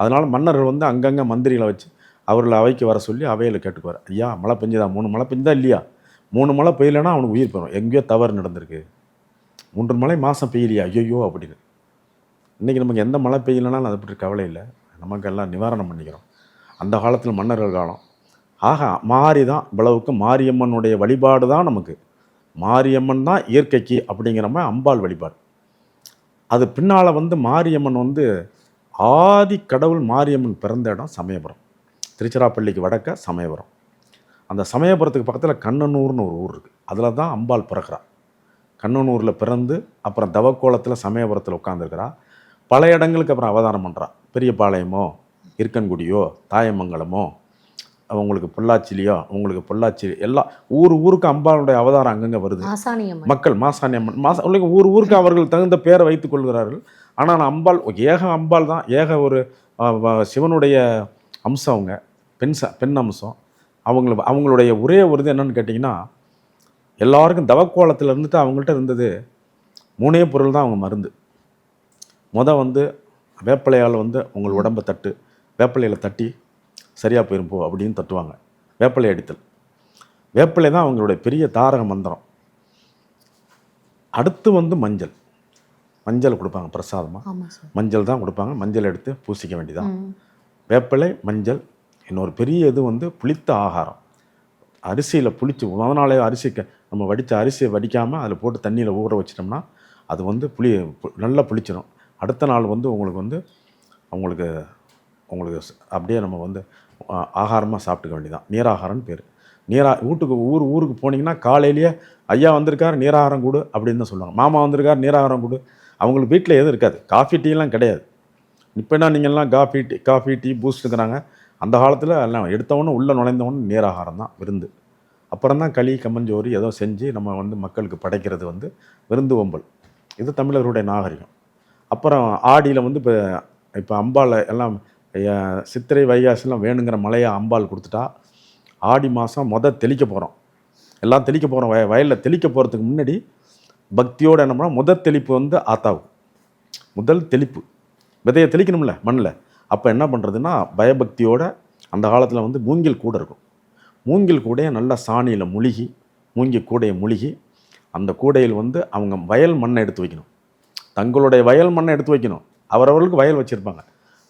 அதனால் மன்னர்கள் வந்து அங்கங்கே மந்திரிகளை வச்சு அவர்களை அவைக்கு வர சொல்லி அவையில் கேட்டுக்குவார். ஐயா மழை பெஞ்சுதா? மூணு மழை பெஞ்சுதா இல்லையா? மூணு மழை பெய்யலைன்னா அவனுக்கு உயிர் போயிடும் எங்கேயோ தவறு நடந்திருக்கு. மூன்று மழை மாதம் பெய்யலையா? ஐயோ அப்படின்னு. இன்றைக்கி நமக்கு எந்த மழை பெய்யலைனாலும் அதை பற்றி கவலை இல்லை. நமக்கு எல்லாம் நிவாரணம் பண்ணிக்கிறோம். அந்த காலத்தில் மன்னர்கள் காலம். ஆக மாறி தான் இவ்வளவுக்கு மாரியம்மனுடைய வழிபாடு தான் நமக்கு. மாரியம்மன் தான் இயற்கைக்கு அப்படிங்கிற மாதிரி அம்பாள் வழிபாடு. அது பின்னால் வந்து மாரியம்மன் வந்து ஆதி கடவுள் மாரியம்மன் பிறந்த இடம் சமயபுரம். திருச்சிராப்பள்ளிக்கு வடக்க சமயபுரம். அந்த சமயபுரத்துக்கு பக்கத்தில் கண்ணனூர்னு ஒரு ஊர் இருக்குது அதில் தான் அம்பாள் பிறக்கிறார் கண்ணனூரில் பிறந்து அப்புறம் தவக்கோலத்தில் சமயபுரத்தில் உட்காந்துருக்கிறா பல இடங்களுக்கு அப்புறம் அவதாரம் பண்ணுறா பெரியபாளையமோ இருக்கன்குடியோ தாயமங்கலமோ அவங்களுக்கு பொள்ளாச்சிலையோ உங்களுக்கு பொள்ளாச்சி எல்லா ஊர் ஊருக்கு அம்பாளுடைய அவதாரம் அங்கங்கே வருது. மக்கள் மாசாணி அம்மன் மாச ஊர் ஊருக்கு அவர்கள் தகுந்த பேரை வைத்துக் கொள்கிறார்கள். ஆனால் அம்பாள் ஏக அம்பாள் தான் ஏக ஒரு சிவனுடைய அம்சம் அவங்க பெண் ச பெண் அம்சம். அவங்கள அவங்களுடைய ஒரே ஒரு இது என்னன்னு கேட்டிங்கன்னா எல்லாருக்கும் தவக்கோலத்தில் இருந்துட்டு அவங்கள்ட்ட இருந்தது மூணே பொருள் தான் அவங்க மருந்து. முத வந்து வேப்பிலையால் வந்து உங்கள் உடம்பை தட்டு வேப்பிலையில் தட்டி சரியாக போயிரும் போ அப்படின்னு தட்டுவாங்க. வேப்பிலை அடித்தல். வேப்பிலை தான் அவங்களுடைய பெரிய தாரக மந்திரம். அடுத்து வந்து மஞ்சள். மஞ்சள் கொடுப்பாங்க பிரசாதமாக மஞ்சள் தான் கொடுப்பாங்க. மஞ்சள் எடுத்து பூசிக்க வேண்டியதான். வேப்பிலை மஞ்சள் இன்னொரு பெரிய இது வந்து புளித்த ஆகாரம். அரிசியில் புளிச்சு முத நாளே அரிசி நம்ம வடித்த அரிசியை வடிக்காமல் அதில் போட்டு தண்ணியில் ஊற வச்சிட்டோம்னா அது வந்து புளி நல்லா புளிச்சிடும் அடுத்த நாள் வந்து உங்களுக்கு வந்து உங்களுக்கு உங்களுக்கு அப்படியே நம்ம வந்து ஆகாரமாக சாப்பிட்டுக்க வேண்டியதான் நீராகாரம்னு பேர். நீரா வீட்டுக்கு ஊர் ஊருக்கு போனீங்கன்னா காலையிலேயே ஐயா வந்திருக்கார் நீராகாரம் கொடு அப்படின்னு தான் சொல்லுவாங்க. மாமா வந்திருக்கார் நீராகாரம் கொடு. அவங்களுக்கு வீட்டில் எதுவும் இருக்காது. காஃபி டீலாம் கிடையாது. இப்போ என்ன நீங்கள்லாம் காஃபி டீ காஃபி டீ பூஸ்ட்டுக்கிறாங்க அந்த காலத்தில் எல்லாம் எடுத்தவொன்னே உள்ளே நுழைந்தவொன்னு நீராகாரம் தான் விருந்து. அப்புறம் தான் களி கம்மஞ்சோறு ஏதோ செஞ்சு நம்ம வந்து மக்களுக்கு படைக்கிறது வந்து விருந்து ஒம்பல் இது தமிழர்களுடைய நாகரிகம். அப்புறம் ஆடியில் வந்து இப்போ இப்போ அம்பாவில் எல்லாம் சித்திரை வைகாசிலாம் வேணுங்கிற மழையை அம்பாள் கொடுத்துட்டா ஆடி மாதம் மொதல் தெளிக்க போகிறோம் எல்லாம் தெளிக்க போகிறோம் வய வயலில் தெளிக்க போகிறதுக்கு முன்னாடி பக்தியோடு என்ன பண்ணோம்? முதல் தெளிப்பு வந்து ஆத்தாவும் முதல் தெளிப்பு. விதையை தெளிக்கணும்ல மண்ணில். அப்போ என்ன பண்ணுறதுன்னா பயபக்தியோட அந்த காலத்தில் வந்து மூங்கில் கூடை இருக்கும். மூங்கில் கூடையை நல்லா சாணியில் முழுகி மூங்கில் கூடையை முழுகி அந்த கூடையில் வந்து அவங்க வயல் மண்ணை எடுத்து வைக்கணும். தங்களுடைய வயல் மண்ணை எடுத்து வைக்கணும். அவரவர்களுக்கு வயல் வச்சுருப்பாங்க.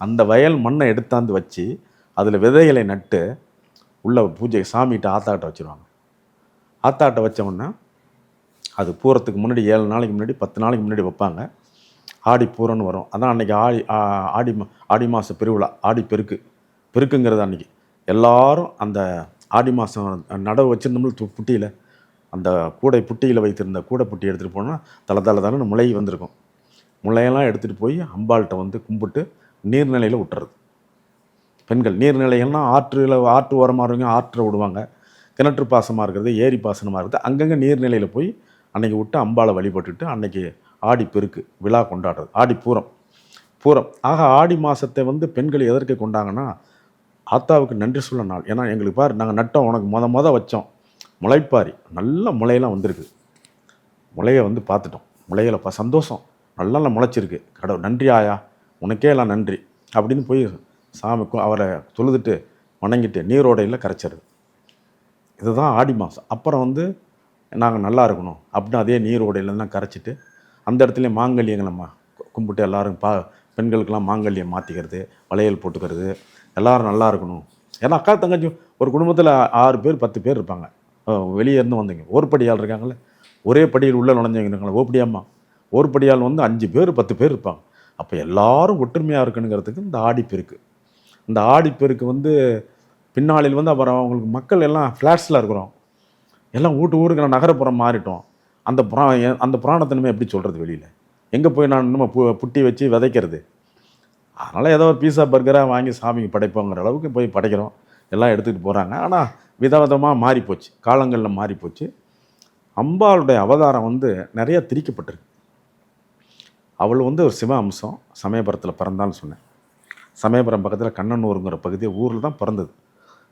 அந்த வயல் மண்ணை எடுத்தாந்து வச்சு அதில் விதைகளை நட்டு உள்ள பூஜை சாமிகிட்ட ஆத்தாட்ட வச்சுருவாங்க. ஆத்தாட்ட வச்சோம்னா அது பூரத்துக்கு முன்னாடி ஏழு நாளைக்கு முன்னாடி பத்து நாளைக்கு முன்னாடி வைப்பாங்க. ஆடி பூரம்னு வரும். அதான் அன்றைக்கி ஆடி ஆடி மா- ஆடி மாத பெருவிழா ஆடி பெருக்கு. பெருக்குங்கிறது அன்றைக்கி எல்லாரும் அந்த ஆடி மாதம் நடவு வச்சுருந்தோம்ல து- புட்டியில். அந்த கூடை புட்டியில் வைத்திருந்த கூடை புட்டி எடுத்துகிட்டு போனால் தலை தலை தலைன்னு முளை வந்திருக்கும். முளையெல்லாம் எடுத்துகிட்டு போய் அம்பாள்கிட்ட வந்து கும்பிட்டு நீர்நிலையில் விட்டுறது. பெண்கள் நீர்நிலைகள்னால் ஆற்றுல ஆற்று ஓரமாக இருக்கவங்க ஆற்றை விடுவாங்க. கிணற்று பாசமாக இருக்கிறது ஏரி பாசனமாக இருக்குது அங்கங்கே நீர்நிலையில் போய் அன்றைக்கி விட்டு அம்பாளை வழிபட்டுட்டு அன்றைக்கி ஆடி பெருக்கு விழா கொண்டாடுறது. ஆடி பூரம். பூரம். ஆக ஆடி மாதத்தை வந்து பெண்கள் எதற்கு கொண்டாங்கன்னா ஆத்தாவுக்கு நன்றி சொல்ல நாள். ஏன்னா எங்களுக்கு பாரு நாங்கள் நட்டோம் உனக்கு மொத மொதல் வச்சோம். முளைப்பாரி. நல்ல முளையெல்லாம் வந்திருக்கு. முளையை வந்து பார்த்துட்டோம். முளையில ப சந்தோஷம். நல்லா முளைச்சிருக்கு. கடவுள் நன்றி ஆயா உனக்கே எல்லாம் நன்றி அப்படின்னு போய் சாமிக்கும் அவரை தொழுதுட்டு வணங்கிட்டு நீரோடையில் கரைச்சிருது இதுதான் ஆடி மாதம் அப்புறம் வந்து நாங்கள் நல்லா இருக்கணும் அப்படின்னு அதே நீரோடையிலலாம் கரைச்சிட்டு அந்த இடத்துல மாங்கல்யங்களை மா கும்பிட்டு எல்லோரும் பா பெண்களுக்கெல்லாம் மாங்கல்யம் மாற்றிக்கிறது வளையல் போட்டுக்கிறது எல்லோரும் நல்லா இருக்கணும். ஏன்னா அக்கா தங்கச்சி ஒரு குடும்பத்தில் ஆறு பேர் பத்து பேர் இருப்பாங்க. வெளியே இருந்து வந்தீங்க. ஒரு படியால் இருக்காங்களே ஒரே படியில் உள்ளே நுழைஞ்சவங்க இருக்காங்களே ஓப்படியாம்மா ஒரு படியால் வந்து அஞ்சு பேர் பத்து பேர் இருப்பாங்க. அப்போ எல்லாரும் ஒற்றுமையாக இருக்கணுங்கிறதுக்கு இந்த ஆடிப்பெருக்கு இந்த ஆடிப்பெருக்கு வந்து பின்னாளில் வந்து அப்புறம் அவங்களுக்கு மக்கள் எல்லாம் ஃப்ளாட்ஸில் இருக்கிறோம். எல்லாம் வீட்டு ஊருக்கு நான் நகரப்புறம் மாறிட்டோம். அந்த புறா அந்த புராணத்தனமே எப்படி சொல்கிறது வெளியில்? எங்கே போய் நான் இன்னும் பு புட்டி வச்சு விதைக்கிறது? அதனால் ஏதோ ஒரு பீஸா பர்கராக வாங்கி சாமிக்கு படைப்போங்கிற அளவுக்கு போய் படைக்கிறோம். எல்லாம் எடுத்துகிட்டு போகிறாங்க ஆனால் விதவிதமாக மாறிப்போச்சு. காலங்களில் மாறிப்போச்சு. அம்பாளுடைய அவதாரம் வந்து நிறைய திரிக்கப்பட்டிருக்கு. அவள் வந்து ஒரு சிவ அம்சம். சமயபுரத்தில் பிறந்தான்னு சொன்னேன். சமயபுரம் பக்கத்தில் கண்ணனூருங்கிற பகுதி ஊரில் தான் பிறந்தது.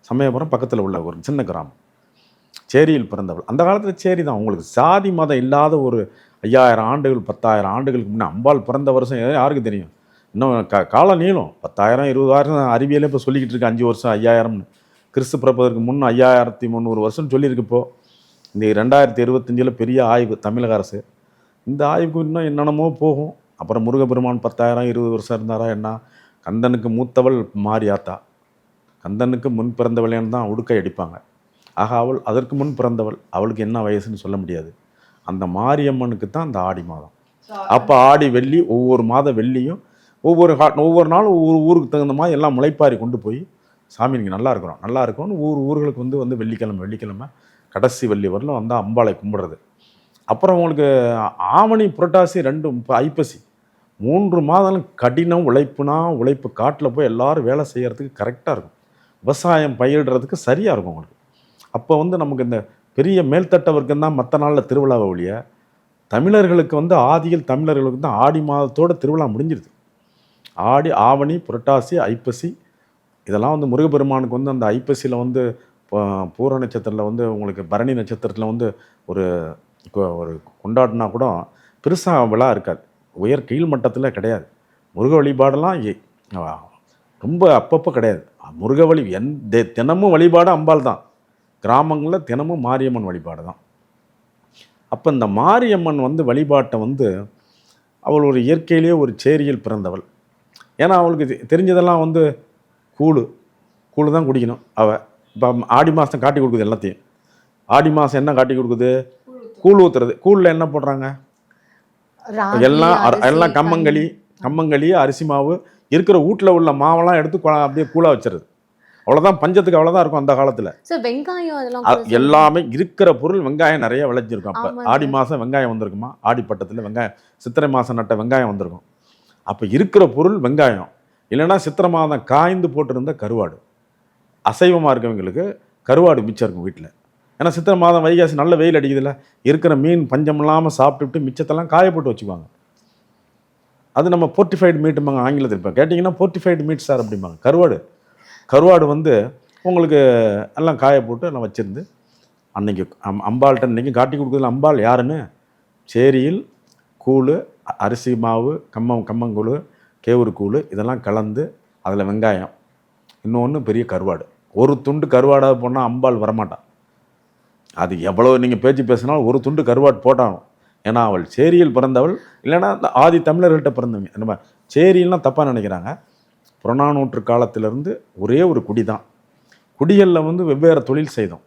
சமயபுரம் பக்கத்தில் உள்ள ஒரு சின்ன கிராமம். சேரியில் பிறந்தவள். அந்த காலத்தில் சேரி தான். உங்களுக்கு சாதி மதம் இல்லாத ஒரு ஐயாயிரம் ஆண்டுகள் பத்தாயிரம் ஆண்டுகளுக்கு முன்னே அம்பாள் பிறந்த வருஷம் யாருக்கு தெரியும்? இன்னும் க காலம் நீளம். பத்தாயிரம் இருபதாயிரம் அறிவியலே இப்போ சொல்லிக்கிட்டு இருக்கு. அஞ்சு வருஷம் ஐயாயிரம்னு கிறிஸ்து பிறப்பதற்கு முன் ஐயாயிரத்தி முந்நூறு வருஷம்னு சொல்லியிருக்கு இப்போது இந்த ரெண்டாயிரத்தி இருபத்தஞ்சில் பெரிய ஆய்வு தமிழக அரசு. இந்த ஆய்வுக்கு இன்னும் என்னென்னமோ போகும். அப்புறம் முருகப்பெருமான் பத்தாயிரம் இருபது வருஷம் இருந்தாரா என்ன? கந்தனுக்கு மூத்தவள் மாரியாத்தா. கந்தனுக்கு முன் பிறந்தவளேன்னு தான் உடுக்கை அடிப்பாங்க. ஆக அவள் அதற்கு முன் பிறந்தவள். அவளுக்கு என்ன வயசுன்னு சொல்ல முடியாது. அந்த மாரியம்மனுக்கு தான் அந்த ஆடி மாதம். அப்போ ஆடி வெள்ளி ஒவ்வொரு மாத வெள்ளியும் ஒவ்வொரு ஒவ்வொரு நாளும் ஒவ்வொரு ஊருக்கு தகுந்த மாதிரி எல்லாம் முளைப்பாரி கொண்டு போய் சாமி நீங்கள் நல்லா இருக்கிறோம். நல்லா இருக்கோம்னு ஊர் ஊர்களுக்கு வந்து வந்து வெள்ளிக்கிழமை வெள்ளிக்கிழமை கடைசி வெள்ளி வரலும் வந்து அம்பாளை கும்பிட்றது. அப்புறம் உங்களுக்கு ஆவணி புரட்டாசி ரெண்டு இப்போ ஐப்பசி. மூன்று மாதம் கடினம் உழைப்புனா உழைப்பு காட்டில் போய் எல்லாரும் வேலை செய்கிறதுக்கு கரெக்டாக இருக்கும். விவசாயம் பயிரிடுறதுக்கு சரியாக இருக்கும் உங்களுக்கு. அப்போ வந்து நமக்கு இந்த பெரிய மேல்தட்ட வர்க்கம் தான் மற்ற நாளில் திருவிழாவை ஒழிய தமிழர்களுக்கு வந்து ஆதியில் தமிழர்களுக்கு தான் ஆடி மாதத்தோட திருவிழா முடிஞ்சிருது. ஆடி ஆவணி புரட்டாசி ஐப்பசி இதெல்லாம் வந்து முருகப்பெருமானுக்கு வந்து அந்த ஐப்பசியில் வந்து ப- பூர நட்சத்திரத்தில் வந்து உங்களுக்கு பரணி நட்சத்திரத்தில் வந்து ஒரு ஒரு கொண்டாடினா கூட பெருசாக விழா இருக்காது. உயர் கீழ் மட்டத்தில் கிடையாது. முருக வழிபாடெல்லாம் ரொம்ப அப்பப்போ கிடையாது. முருக வழி என் தெ- தினமும் வழிபாடு அம்பாள் தான். கிராமங்களில் தினமும் மாரியம்மன் வழிபாடு தான். அப்போ இந்த மாரியம்மன் வந்து வழிபாட்டை வந்து அவள் ஒரு இயற்கையிலேயே ஒரு சேரியில் பிறந்தவள். ஏன்னா அவளுக்கு தெ- தெரிஞ்சதெல்லாம் வந்து கூழு கூழு தான் குடிக்கணும். அவள் இப்போ ஆடி மாதம் காட்டி கொடுக்குது எல்லாத்தையும். ஆடி மாதம் என்ன காட்டி கொடுக்குது? கூழ் ஊற்றுறது கூழில் என்ன போடுறாங்க? எல்லாம் எல்லாம் கம்மங்களி கம்மங்களி அரிசி மாவு இருக்கிற வீட்டில் உள்ள மாவெல்லாம் எடுத்து அப்படியே கூழாக வச்சிருது. அவ்வளோதான் பஞ்சத்துக்கு அவ்வளோதான் இருக்கும் அந்த காலத்தில். சார் வெங்காயம். எல்லாமே இருக்கிற பொருள் வெங்காயம் நிறைய விளைஞ்சிருக்கும் அப்போ. ஆடி. மாதம் வெங்காயம் வந்திருக்குமா? ஆடி பட்டத்தில் வெங்காயம் சித்திரை மாதம் நட்ட வெங்காயம் வந்திருக்கும். அப்போ இருக்கிற பொருள் வெங்காயம். இல்லைன்னா சித்திரை மாதம் காய்ந்து போட்டிருந்த கருவாடு. அசைவமாக இருக்கவங்களுக்கு கருவாடு மிச்சம் இருக்கும் வீட்டில் ஏன்னா சித்திரை மாதம் வைகாசி நல்ல வெயில் அடிக்குதுல்ல இருக்கிற மீன் பஞ்சம் இல்லாமல் சாப்பிட்டுட்டு மிச்சத்தெல்லாம் காயப்போட்டு வச்சுக்குவாங்க. அது நம்ம போர்ட்டிஃபைடு மீட்டும்பாங்க ஆங்கிலத்தில் இப்போ. கேட்டிங்கன்னா போர்ட்டிஃபைடு மீட் சார் அப்படிம்பாங்க. கருவாடு. கருவாடு வந்து உங்களுக்கு எல்லாம் காய போட்டு எல்லாம் வச்சுருந்து அன்னைக்கு அம் அம்பாள்கிட்ட அன்றைக்கி காட்டி கொடுக்குறதுல அம்பாள் யாருன்னு? சேரியில் கூழ் அரிசி மாவு கம்மம் கம்மங்கூழ் கேவுரு கூழ் இதெல்லாம் கலந்து அதில் வெங்காயம். இன்னொன்று பெரிய கருவாடு. ஒரு துண்டு கருவாடாக போனால் அம்பாள் வரமாட்டான் அது எவ்வளோ நீங்கள் பேச்சு பேசினாலும் ஒரு துண்டு கருவாட் போட்டாலும். ஏன்னா அவள் சேரியில் பிறந்தவள். இல்லைன்னா இந்த ஆதி தமிழர்கள்ட்ட பிறந்தவங்க. நம்ம சேரியில்லாம் தப்பாக நினைக்கிறாங்க. புறநானூற்று காலத்திலேருந்து ஒரே ஒரு குடி தான் குடிகளில் வந்து வெவ்வேறு தொழில் செய்தோம்.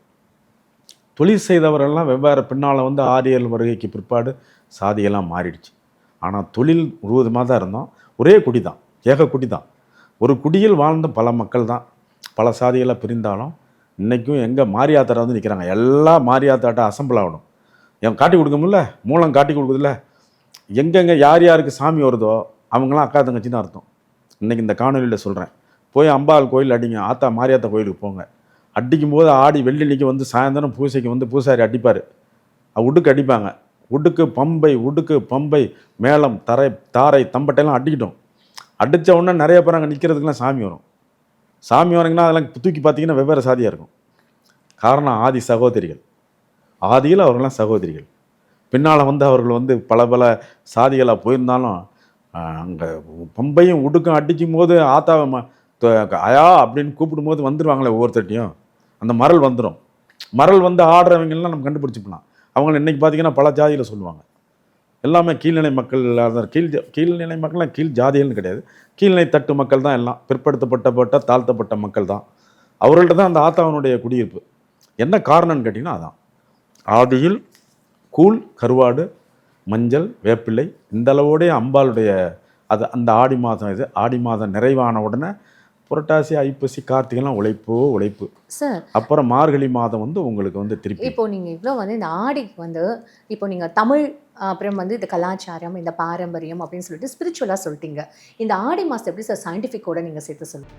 தொழில் செய்தவரெல்லாம் வெவ்வேறு பின்னால் வந்து ஆரியல் வருகைக்கு பிற்பாடு சாதியெல்லாம் மாறிடுச்சு. ஆனால் தொழில் முழுவதுமாக தான் இருந்தோம். ஒரே குடி தான் ஏக குடி தான் ஒரு குடியில் வாழ்ந்த பல மக்கள் தான் பல சாதிகளாக பிரிந்தாலும் இன்றைக்கும் எங்கே மாரியாத்தாரை வந்து நிற்கிறாங்க எல்லா மாரியாத்தாட்ட அசம்பிள் ஆகணும். என் காட்டி கொடுக்க முடியல மூலம் காட்டி கொடுக்குதுல்ல? எங்கெங்கே யார் யாருக்கு சாமி வருதோ அவங்களாம் அக்கா தங்கச்சின்னு அர்த்தம். இன்றைக்கி இந்த காணொலியில் சொல்கிறேன் போய் அம்பாள் கோயில் அடிங்க. ஆத்தா மாரியாத்தா கோயிலுக்கு போங்க. அடிக்கும் போது ஆடி வெள்ளினிக்கு வந்து சாயந்தரம் பூசைக்கு வந்து பூசாரி அடிப்பார். உடுக்கு அடிப்பாங்க. உடுக்கு பம்பை உடுக்கு பம்பை மேளம் தரை தாரை தம்பட்டையெல்லாம் அடிக்கிட்டோம். அடித்த உடனே நிறைய பேர் அங்கே நிற்கிறதுக்கெலாம் சாமி வரும். சாமி வரங்கன்னா அதெல்லாம் தூக்கி பார்த்தீங்கன்னா வெவ்வேறு சாதியாக இருக்கும். காரணம் ஆதி சகோதரிகள். ஆதியில் அவர்கள்லாம் சகோதரிகள். பின்னால் வந்து அவர்கள் வந்து பல பல சாதிகளாக போயிருந்தாலும் அங்கே பம்பையும் உடுக்கும் அடிக்கும் போது ஆத்தாவை ம- அயா அப்படின்னு கூப்பிடும்போது வந்துடுவாங்களே ஒவ்வொருத்தட்டையும் அந்த மரல் வந்துடும் மரல் வந்து ஆடுறவங்கெல்லாம் நம்ம கண்டுபிடிச்சிக்கலாம். அவங்கள இன்றைக்கி பார்த்தீங்கன்னா பல ஜாதியில் சொல்லுவாங்க. எல்லாமே கீழ்நிலை மக்கள் கீழ் கீழ்நிலை மக்கள்லாம் கீழ் ஜாதிகள்னு கிடையாது. கீழ்நிலை தட்டு மக்கள் தான் எல்லாம். பிற்படுத்தப்பட்டப்பட்ட தாழ்த்தப்பட்ட மக்கள் தான். அவர்கள்ட்ட தான் அந்த ஆத்தாவனுடைய குடியிருப்பு. என்ன காரணம்னு கேட்டிங்கன்னா அதான். ஆதியில் கூழ் கருவாடு மஞ்சள் வேப்பிள்ளை இந்த அளவோடைய அம்பாளுடைய அது அந்த ஆடி மாதம் இது ஆடி மாதம் நிறைவான உடனே புரட்டாசி ஐப்பசி கார்த்திகைலாம் உழைப்போ உழைப்பு. சார். அப்புறம் மார்கழி மாதம் வந்து உங்களுக்கு வந்து திருப்பி. இப்போ நீங்க இவ்வளோ வந்து இந்த ஆடிக்கு வந்து இப்போ நீங்க தமிழ் அப்புறம் வந்து இந்த கலாச்சாரம் இந்த பாரம்பரியம் அப்படின்னு சொல்லிட்டு ஸ்பிரிச்சுவலாக சொல்லிட்டீங்க. இந்த ஆடி மாதம் எப்படி சார் சயின்டிஃபிக்கோட நீங்க சேர்த்து சொல்லுங்க?